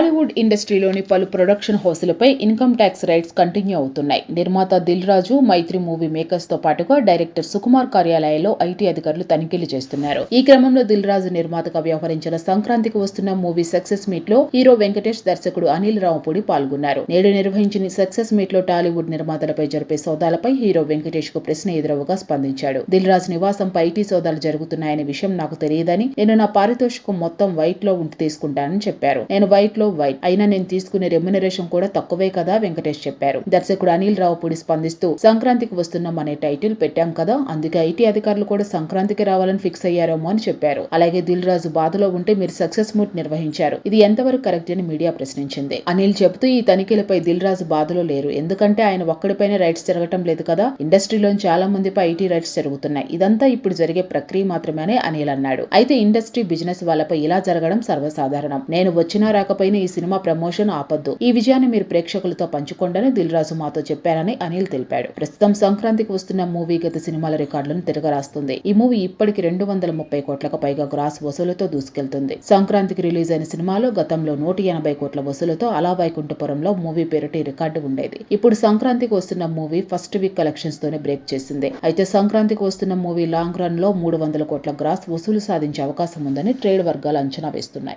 టాలీవుడ్ ఇండస్ట్రీలోని పలు ప్రొడక్షన్ హౌసులపై ఇన్కమ్ ట్యాక్స్ రైట్స్ కంటిన్యూ అవుతున్నాయి. నిర్మాత దిల్ రాజు మైత్రి మూవీ మేకర్స్తో పాటుగా డైరెక్టర్ సుకుమార్ కార్యాలయంలో ఐటీ అధికారులు తనిఖీలు చేస్తున్నారు. ఈ క్రమంలో దిల్ రాజు నిర్మాతగా వ్యవహరించిన సంక్రాంతికి వస్తున్న మూవీ సక్సెస్ మీట్లో హీరో వెంకటేష్ దర్శకుడు అనిల్ రావుపూడి పాల్గొన్నారు. నేడు నిర్వహించిన సక్సెస్ మీట్లో టాలీవుడ్ నిర్మాతలపై జరిపే సోదాలపై హీరో వెంకటేష్కు ప్రశ్న ఎదురవగా స్పందించాడు. దిల్ రాజు నివాసంపై ఐటీ సోదాలు జరుగుతున్నాయనే విషయం నాకు తెలియదని నేను నా పారితోషికం మొత్తం వైట్లో ఉండి తీసుకుంటానని చెప్పారు. నేను వైట్లో వైట్. అయినా నేను తీసుకునే రెమ్యునరేషన్ కూడా తక్కువే కదా వెంకటేష్ చెప్పారు. దర్శకుడు అనిల్ రావుపూడి స్పందిస్తూ సంక్రాంతికి వస్తున్నాం అనే టైటిల్ పెట్టాం కదా అందుకే ఐటీ అధికారులు కూడా సంక్రాంతికి రావాలని ఫిక్స్ అయ్యారేమో అని చెప్పారు. అలాగే దిల్ రాజు బాధలో ఉంటే మీరు సక్సెస్ మూట్ నిర్వహించారు. ఇది ఎంతవరకు కరెక్ట్ అని మీడియా ప్రశ్నించింది. అనిల్ చెబుతూ ఈ తనిఖీలపై దిల్ రాజు బాధలో లేరు. ఎందుకంటే ఆయన ఒక్కడిపైనే రైట్స్ జరగటం లేదు కదా ఇండస్ట్రీలోని చాలా మందిపై ఐటీ రైట్స్ జరుగుతున్నాయి. ఇదంతా ఇప్పుడు జరిగే ప్రక్రియ మాత్రమే అని అనిల్ అన్నాడు. అయితే ఇండస్ట్రీ బిజినెస్ వాళ్ళపై ఇలా జరగడం సర్వసాధారణం. నేను వచ్చినా రాకపోయినా ఈ సినిమా ప్రమోషన్ ఆపొద్దు. ఈ విజయాన్ని మీరు ప్రేక్షకులతో పంచుకోండని దిల్ రాజు మాతో చెప్పారని అనిల్ తెలిపాడు. ప్రస్తుతం సంక్రాంతికి వస్తున్న మూవీ గత సినిమాల రికార్డులను తిరగరాస్తుంది. ఈ మూవీ ఇప్పటికి రెండు వందల ముప్పై కోట్లకు పైగా గ్రాస్ వసూలుతో దూసుకెళ్తుంది. సంక్రాంతికి రిలీజ్ అయిన సినిమాలో గతంలో నూట ఎనభై కోట్ల వసూలుతో అలా వైకుంఠపురంలో మూవీ పేరుటి రికార్డు ఉండేది. ఇప్పుడు సంక్రాంతికి వస్తున్న మూవీ ఫస్ట్ వీక్ కలెక్షన్స్ తోనే బ్రేక్ చేసింది. అయితే సంక్రాంతికి వస్తున్న మూవీ లాంగ్ రన్లో మూడు వందల కోట్ల గ్రాస్ వసూలు సాధించే అవకాశం ఉందని ట్రేడ్ వర్గాలు అంచనా వేస్తున్నాయి.